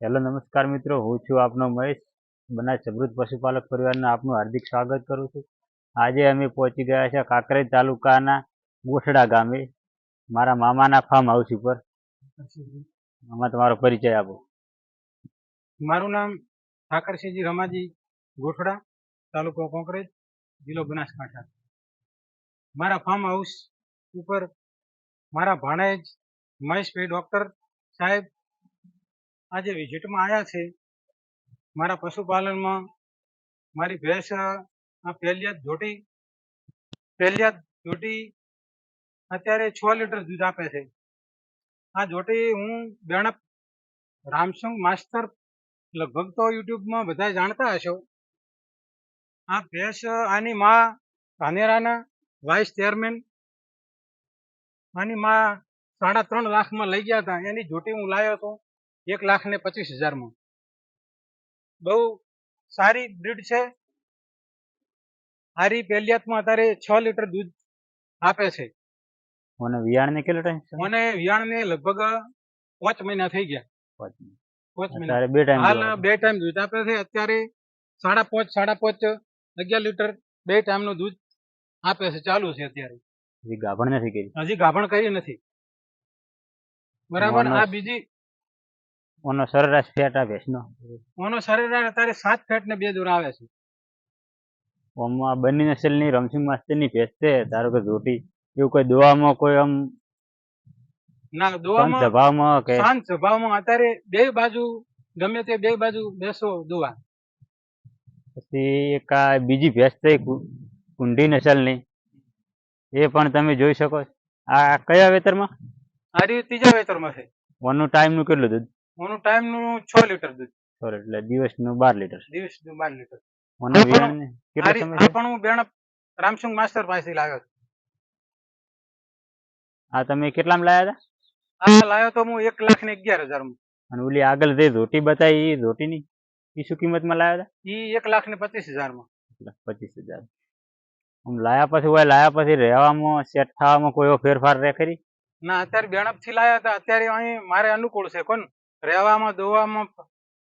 Hello નમસ્કાર મિત્રો, હું છું આપનો મહેશ. બનાસ સમૃદ્ધ પશુપાલક પરિવારના આપનું હાર્દિક સ્વાગત કરું છું. આજે અમે પહોંચી ગયા છે કાંકરેજ તાલુકાના ગોઠડા ગામે, મારા મામાના ફાર્મ હાઉસ ઉપર. આમાં તમારો પરિચય આપો. મારું નામ ઠાકરસિંહજી રમાજી ગોઠડા, તાલુકો કોંકરેજ, જિલ્લો બનાસકાંઠા. મારા ફાર્મ હાઉસ ઉપર મારા ભાણેજ, મહેશભાઈ ડૉક્ટર સાહેબ આજે વિઝિટમાં આવ્યા છે. મારા પશુપાલનમાં મારી ભેંસ પહેલિયાત જોટી પહેલિયાત જોટી અત્યારે છ લીટર દૂધ આપે છે. આ જોટી હું બેણપ, રામસંગ માસ્તર, લગભગ તો યુટ્યુબમાં બધા જાણતા હશો. આ ભેંસ, આની માં ધાનેરાના વાઇસ ચેરમેન આની માં સાડા ત્રણ લાખમાં લઈ ગયા હતા. એની જોટી હું લાવ્યો હતો એક લાખ ને પચીસ હજારમાં. બહુ સારી બ્રીડ છે. હારી પહેલિયાતમાં અત્યારે છ લીટર દૂધ આપે છે. મને વિયાણને કેટલો ટાઈમ મને વિયાણને લગભગ પાંચ મહિના થઈ ગયા. પાંચ મહિના. બે ટાઈમ હાલ બે ટાઈમ દૂધ આપે છે. અત્યારે સાડા પાંચ સાડા પાંચ અગિયાર લીટર બે ટાઈમનું દૂધ આપે છે. ચાલુ છે અત્યારે. હજી ગાભણ નથી કરી. હજી ગાભણ કરી નથી. બરાબર? આ બીજી ઓનો સરેરાશ ફેટ આ ભેંસનો ઓનો સરેરાશ અત્યારે સાત ફેટ ને બે દૂર આવે છે. ઓમાં બંને નસલની રમસિંગ માસ્ટરની ભેંસ છે ધારો કે રોટી એવું કોઈ દોવામાં કોઈ આમ ના દોવામાં સ્વભાવમાં કે શાંત સ્વભાવમાં અત્યારે બે બાજુ ગમે તે બે બાજુ બેસો દોવા. પછી એક આ બીજી ભેંસ છે કુંડી નસલની. એ પણ તમે જોઈ શકો આ કયા વેતરમાં? આ રીતે ત્રીજા વેતરમાં છે. ઓનું ટાઈમનું કેટલું દૂધ? ઓનું ટાઈમનું છ લીટર દૂધ. સોરી એટલે દિવસનું બાર લીટર દિવસનું બાર લીટર પણ- વિયાણને કેટલો સમય આ પણ હું બેણ રામસંગ માસ્ટર પાસેથી લાવ્યો આ તમે કેટલામાં લાયા હતા? આ લાવ્યો તો હું એક લાખ ને અગિયાર હજારમાં. અને ઓલી આગળ જે રોટી બતાવી એ રોટીની એ શું કિંમતમાં લાવ્યા ઈ એક લાખ ને પચીસ હજારમાં. હતા પચીસ હજાર. આમ લાયા પછી હોય લાયા પછી રહેવામાં સેટ થવામાં કોઈ ફેરફાર રહે ખરી? ના અત્યારે બેણપથી લાયા હતા. અત્યારે અહીં મારે અનુકૂળ છે કોણ? રહેવામાં ધોવામાં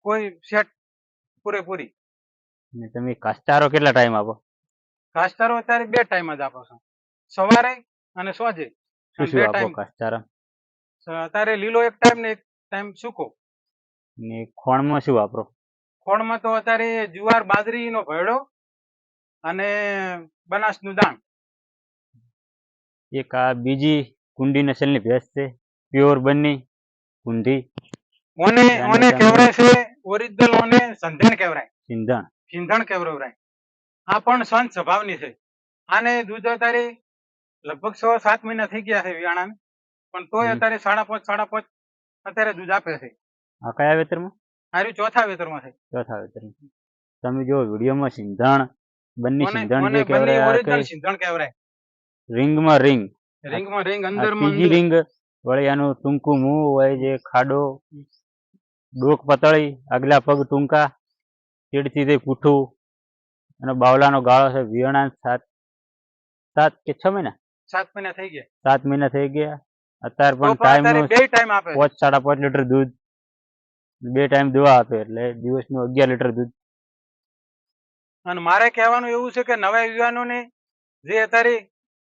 કોઈ સેટ પૂરેપૂરી. ને તમે કાસ્તારો કેટલા ટાઈમ આપો? કાસ્તારો અત્યારે બે ટાઈમ જ આપો છો. સવારે અને સોજે. શું શું આપો ટાઈમ અત્યારે લીલો એક ટાઈમ ને એક ટાઈમ સૂકો. ને ખોણમાં શું વાપરો ખોણમાં તો અત્યારે જુવાર બાજરીનો ભેડો અને બનાસનું દાણ. એક આ બીજી કુંડી નસલની ભેંસ છે. પ્યોર બની કુંડી. ઓને ઓને જાને. છે ઓરિજિનલ ઓને સંધણ કેવરાય સિંધણ. સિંધણ કેવરાય આ પણ સંત સ્વભાવની છે. આને દૂધ અત્યારે લગભગ સો સાત મહિના થઈ ગયા છે વિયાણાને. પણ તોય અત્યારે સાડા પાંચ સાડા પાંચ અત્યારે દૂધ આપે છે. આ કયા વેતરમાં? આર્યું ચોથા વેતરમાં છે. ચોથા વેતરમાં. તમે જો વિડીયોમાં સિંધણ બંને સિંધણ જે બંને કહેવાય ઓરિજિનલ સિંધણ કેવરાય રિંગમાં રિંગ. રિંગમાં રિંગ અંદરમાં અંદર. રિંગ વળી આનું ટૂંકું મું હોય જે ખાડો ડોક પતળી આગલા પગ ટૂંકા ચીડથી તે પૂઠું અને બાવલાનો ગાળો છે વિયણા સાત. સાત કે છ મહિના? સાત મહિના થઈ ગયા. સાત મહિના થઈ ગયા. અત્યારે પણ પણ ટાઈમ બે ટાઈમ આપે. પાંચ સાડા પાંચ લીટર દૂધ બે ટાઈમ દવા આપે એટલે દિવસનું અગિયાર લીટર દૂધ. અને મારે કહેવાનું એવું છે કે નવા યુવાનોને જે અત્યારે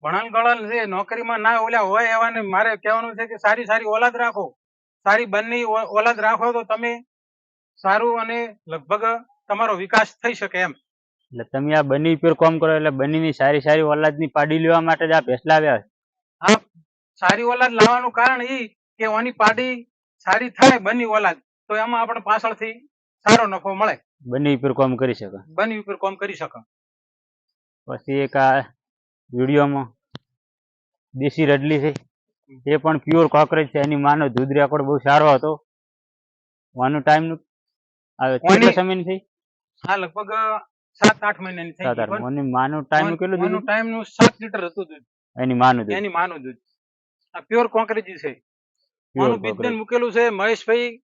ભણન ગણન છે નોકરીમાં ના ઓલા હોય એવાને મારે કહેવાનું છે કે સારી સારી ઓલાદ રાખો. સારી બંને ઓલાદ રાખો તો તમે સારું અને લગભગ તમારો વિકાસ થઈ શકે એમ. એટલે તમે આ બની ઉપર કોમ કરો એટલે બનીની સારી સારી ઓલાદની પાડી લેવા માટે જ આ ભેંસ લાવ્યા હા આ સારી ઓલાદ લાવવાનું કારણ એ કે ઓની પાડી સારી થાય બની ઓલાદ તો એમાં આપણે પાછળથી સારો નફો મળે. બની ઉપર કોમ કરી શકે. બંને ઉપર કોમ કરી શકે. પછી એક આ વિડીયોમાં દેશી રડલી છે. એ પણ પ્યોર કોકરેજ છે. એની માનો દૂધ રેકોર્ડ બહુ સારો હતો. વાનું ટાઈમનું કેટલો સમયની થઈ? હા લગભગ સાત આઠ થઈ ગઈ આઠ પણ ઓની માનું ટાઈમ કેટલો દૂધ? ટાઈમનું સાત લીટર હતું દૂધ. એની માનું દૂધ. એની માનું દૂધ. આ પ્યોર કોંકરેજી છે. માનું બિઝનેસ મૂકેલું છે મહેશભાઈ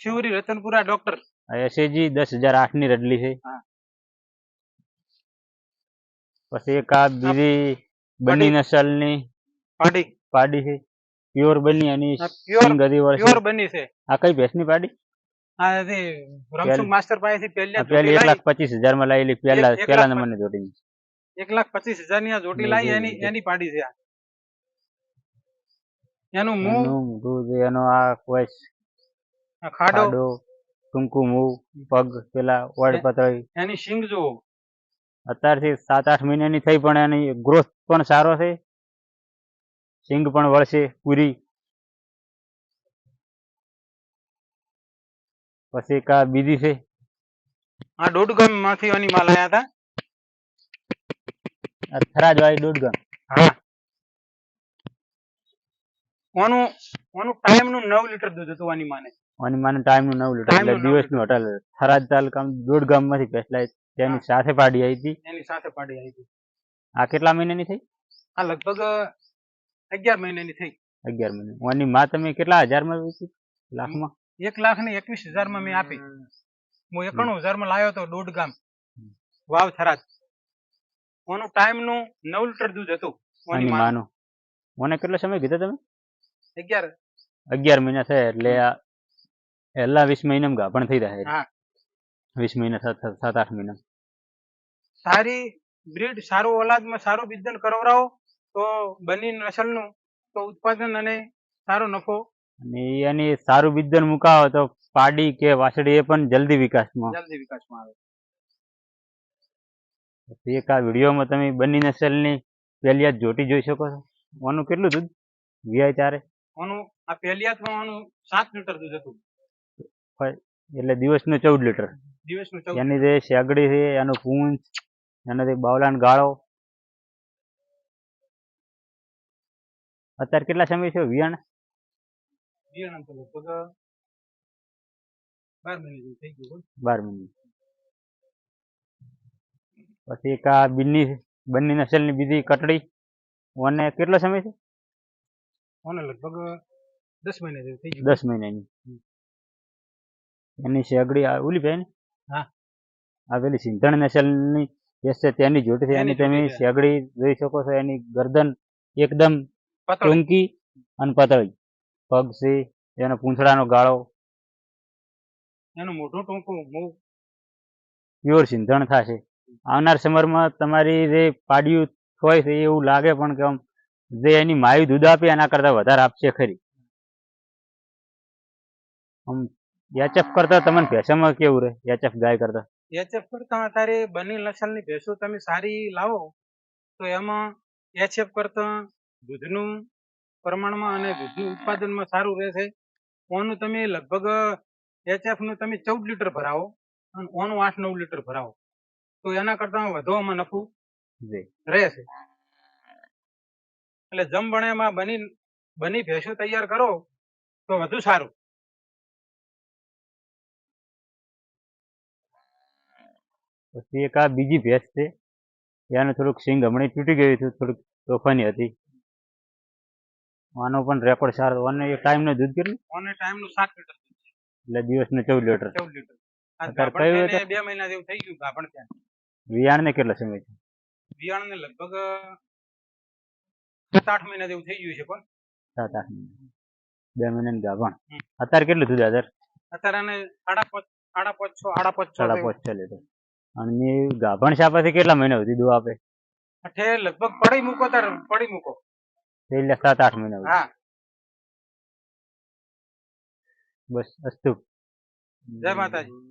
શિવરી રતનપુરા ડોક્ટર એસએજી દસ હજાર આઠની રડલી છે. પછી એક આ બીજી બની નસલની. પાડી. પાડી છે. પ્યોર બની અને સિંગ વર્ષ. પ્યોર બની છે. આ કઈ ભેંસની પાડી? આ જે રમસુખ માસ્ટર પાસેથી પહેલી આ આ પેલી જોડી એક લાવી, લાખ પચીસ હજારમાં લાવેલી પહેલા એક- એક પહેલા નંબરની જોડી એક લાખ પચીસ હજારની આ જોટી લાવી એની એની પાડી છે આ. એનું મું એનું એનો આ કોઈ ખાડો. ખાડો ટૂંકું મું પગ પેલા ઓડ પતળી એની શિંગ જુઓ. અત્યારથી સાત આઠ મહિનાની થઈ પણ એની ગ્રોથ પણ સારો છે. સિંગ પણ વળશે પૂરી. પછી કા બીજી છે. આ દોઢ ગામમાંથી માલ આયા હતા આ થરાજ વાળી દોઢ ગામ હા. ઓનું ઓનું ટાઈમનું નવ લીટર દૂધ હતું આની માને આની માને ટાઈમનું નવ લીટર એટલે દિવસનું હોટલ થરાજ તાલુકા દોઢ ગામમાંથી પેસલા તેની સાથે પાડી આવી હતી. એની સાથે પાડી આવી હતી. આ કેટલા મહિનાની થઈ? આ લગભગ અગિયાર મહિનાની થઈ. અગિયાર મહિના. ઓની માં તમે કેટલા હજારમાં વેચી લાખમાં? એક લાખ ને એકવીસ હજારમાં મેં આપી. હું એકાણું હજારમાં લાવ્યો હતો દોઢ ગામ વાવ થરાદ. ઓનો ટાઈમનું નવ લીટર દૂધ હતું ઓની માનું. કેટલો સમય કીધો તમે? અગિયાર. અગિયાર મહિના થયા એટલે આ પહેલા વીસ મહિનામાં ગાભણ થઈ જાય હા. વીસ મહિના સાત આઠ મહિના. સારી બ્રીડ સારું ઓલાદમાં સારું બીજન કરવરાવો તો બની નસલનું તો ઉત્પાદન અને સારો નફો. અને એની સારું બીજન મુકાવો તો પાડી કે વાછડી એ પણ જલ્દી વિકાસમાં. જલ્દી વિકાસમાં આવે. એક આ વિડીયોમાં તમે બની નસલની પહેલી જ જોટી જોઈ શકો છો. ઓનું કેટલું દૂધ? વીઆઈ ચારે? ઓનું આ પહેલિયાતમાં ઓનું સાત લીટર દૂધ હતું. એટલે દિવસનું ચૌદ લીટર. દિવસનું એની જે શેગડી છે એનું પૂંછ એનાથી બાવલાન ગાળો અત્યારે કેટલા સમય છે? વિયાણ? બિયારણ તો લગભગ બાર મહિને થઈ ગયું બાર મિનિટ પછી એક આ બિન્ની બંની નસલની બીજી કટડી. ઓને કેટલો સમય છે? ઓને લગભગ દસ મહિના જેવું થઈ ગયું. દસ મહિનાની. એની શેગડી આ ઓલી ભાઈ હા. આ પેલી સિંધણ નસલની ભેંસ છે તેની જોડી છે. એની તમે જોડી જોઈ શકો છો. એની ગરદન એકદમ ટૂંકી અને પતળી. પગ છે એનો પૂંછડાનો ગાળો. એનું મોઢું ટૂંકું મૂવ પ્યોર સિંધણ થશે આવનાર સમરમાં તમારી જે પાડ્યું હોય છે એવું લાગે પણ કે આમ જે એની માયું દૂધ આપે એના કરતા વધારે આપશે ખરી. આમ એચએફ કરતા તમને ભેંસામાં કેવું રહે? એચએફ ગાય કરતા. એચએફ કરતા અત્યારે બની નસલની ભેંસો તમે સારી લાવો તો એમાં એચએફ કરતા દૂધનું પ્રમાણમાં અને દૂધનું ઉત્પાદનમાં સારું રહેશે. ઓનું તમે લગભગ એચએફનું તમે ચૌદ લીટર ભરાવો અને ઓનું આઠ નવ લીટર ભરાવો. તો એના કરતા વધુ નફું રહેશે. એટલે જમ એમાં બની બની ભેંસો તૈયાર કરો તો વધુ સારું. પછી એક આ બીજી ભેંસ છે. એનું થોડુંક સિંગ હમણાં તૂટી ગયું હતું થોડુંક તોફાની હતી. આનો પણ રેકોર્ડ સારો. અને એ ટાઈમનું દૂધ કેટલું? અને ટાઈમનું સાત લીટર એટલે દિવસનું ચૌદ લીટર. ચૌદ લીટર. આ અત્યારે કયું થઈને બે મહિના જેવું થઈ ગયું ગાભણ ત્યાં. વિયાણને કેટલો સમય છે બિયારણ ને લગભગ સાત આઠ મહિના જેવું થઈ ગયું છે પણ. સાત આઠ મહિના. બે મહિનાની ગાભણ. અત્યારે દૂધ આને અને ગાભણ કેટલા મહિના સુધી દૂધ આપે? અઠે લગભગ પડી મૂકો તાર પડી મૂકો. એટલે સાત આઠ મહિના બસ અસ્તુ. જય માતાજી.